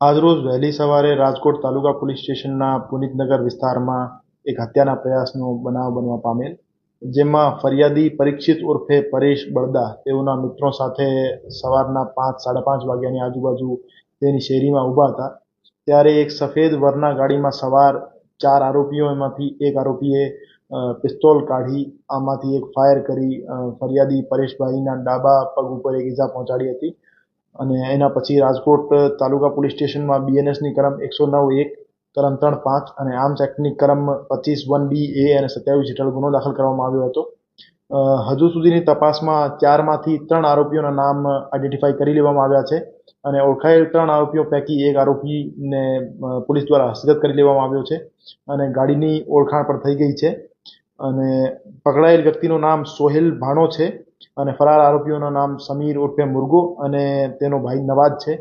આજરોજ વહેલી સવારે રાજકોટ તાલુકા પોલીસ સ્ટેશનના પુનિતનગર વિસ્તારમાં એક હત્યાના પ્રયાસનો બનાવ બનવા પામેલ, જેમાં ફરિયાદી પરીક્ષિત ઉર્ફે પરેશ બળદા તેઓના મિત્રો સાથે સવારના પાંચ, સાડા પાંચ વાગ્યાની આજુબાજુ તેની શેરીમાં ઊભા હતા. ત્યારે એક સફેદ વરના ગાડીમાં સવાર ચાર આરોપીઓ, એમાંથી એક આરોપીએ પિસ્તોલ કાઢી આમાંથી એક ફાયર કરી ફરિયાદી પરેશભાઈના ડાબા પગ ઉપર એક ઈજા પહોંચાડી હતી. અને એના પછી રાજકોટ તાલુકા પોલીસ સ્ટેશનમાં બીએનએસની કલમ એકસો નવ એક કલમ ત્રણ પાંચ અને આર્મ્સ એક્ટની કલમ પચીસ વન બી એ અને સત્યાવીસ હેઠળ ગુનો દાખલ કરવામાં આવ્યો હતો. હજુ સુધીની તપાસમાં ચારમાંથી ત્રણ આરોપીઓના નામ આઈડેન્ટિફાઈ કરી લેવામાં આવ્યા છે અને ઓળખાયેલ ત્રણ આરોપીઓ પૈકી એક આરોપીને પોલીસ દ્વારા હસ્તગત કરી લેવામાં આવ્યો છે અને ગાડીની ઓળખાણ પણ થઈ ગઈ છે. અને પકડાયેલ વ્યક્તિનું નામ સોહેલ ભાણો છે. અને ફરાર આરોપીઓનું નામ સમીર ઉર્ફે મુર્ગો અને તેનો ભાઈ નવાજ છે.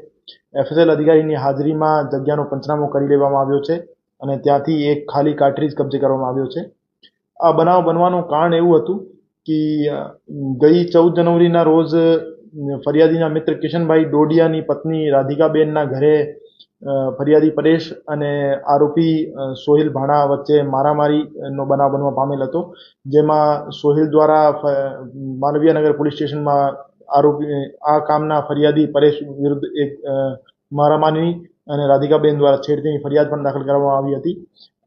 એફએસએલ અધિકારીની હાજરીમાં જગ્યાનો પંચનામો કરી લેવામાં આવ્યો છે અને ત્યાંથી એક ખાલી કાર્ટ્રીજ કબજે કરવામાં આવ્યો છે. આ બનાવ બનવાનું કારણ એવું હતું કે ગઈ ચૌદ જનવરીના રોજ ફરિયાદીના મિત્ર કિશનભાઈ ડોડિયાની પત્ની રાધિકાબેનના ઘરે ફરિયાદી પરેશ અને આરોપી સોહિલ ભાણા વચ્ચે મારામારીનો બનાવ બનવા પામેલ હતો. જેમાં સોહિલ દ્વારા માલવીયાનગર પોલીસ સ્ટેશનમાં આરોપી આ કામના ફરિયાદી પરેશ વિરુદ્ધ એક મારામારી અને રાધિકાબેન દ્વારા છેડતીની ફરિયાદ પણ દાખલ કરવામાં આવી હતી.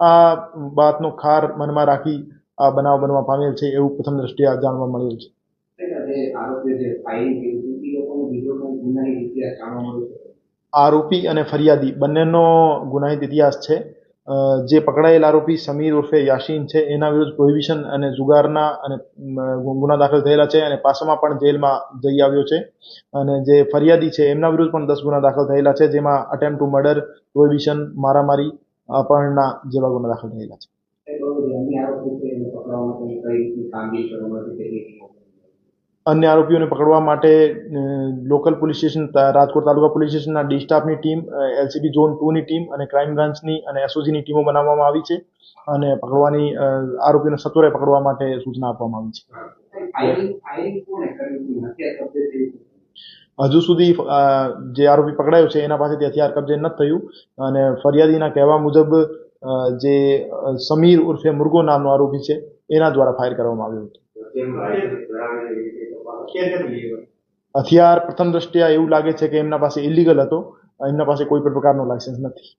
આ બાતનો ખાર મનમાં રાખી આ બનાવ બનવા પામેલ છે એવું પ્રથમ દ્રષ્ટિએ જાણવા મળેલ છે? આરોપી અને ફરિયાદી બંનેનો ગુનાહિત ઇતિહાસ છે. જે પકડાયેલ આરોપી સમીર ઉર્ફે યાસીન છે, એના વિરુદ્ધ પ્રોહિબિશન અને જુગારના અને ગુના દાખલ થયેલા છે અને પાસામાં પણ જેલમાં જઈ આવ્યો છે. અને જે ફરિયાદી છે, એમના વિરુદ્ધ પણ દસ ગુના દાખલ થયેલા છે, જેમાં અટેમ્પ ટુ મર્ડર પ્રોહિબિશન મારામારી, અપહરણના જેવા ગુના દાખલ થયેલા છે. અન્ય આરોપીઓને પકડવા માટે local police station Rajkot taluka police સ્ટેશનના ડી સ્ટાફની ટીમ એલસીબી ઝોન ટુની ટીમ અને ક્રાઇમ બ્રાન્ચની અને એસઓજીની ટીમો બનાવવામાં આવી છે અને પકડવાની આરોપીઓને સત્વરે પકડવા માટે સૂચના આપવામાં આવી છે? હજુ સુધી જે આરોપી પકડાયો છે એના પાસેથી હથિયાર કબજે નથી થયું અને ફરિયાદીના કહેવા મુજબ જે સમીર ઉર્ફે મુર્ગો નામનો આરોપી છે એના દ્વારા ફાયર કરવામાં આવ્યું હતું હથિયાર પ્રથમ દ્રષ્ટિએ એવું લાગે છે કે એમના પાસે ઇલીગલ હતો એમના પાસે કોઈ પણ પ્રકારનો લાયસન્સ નથી.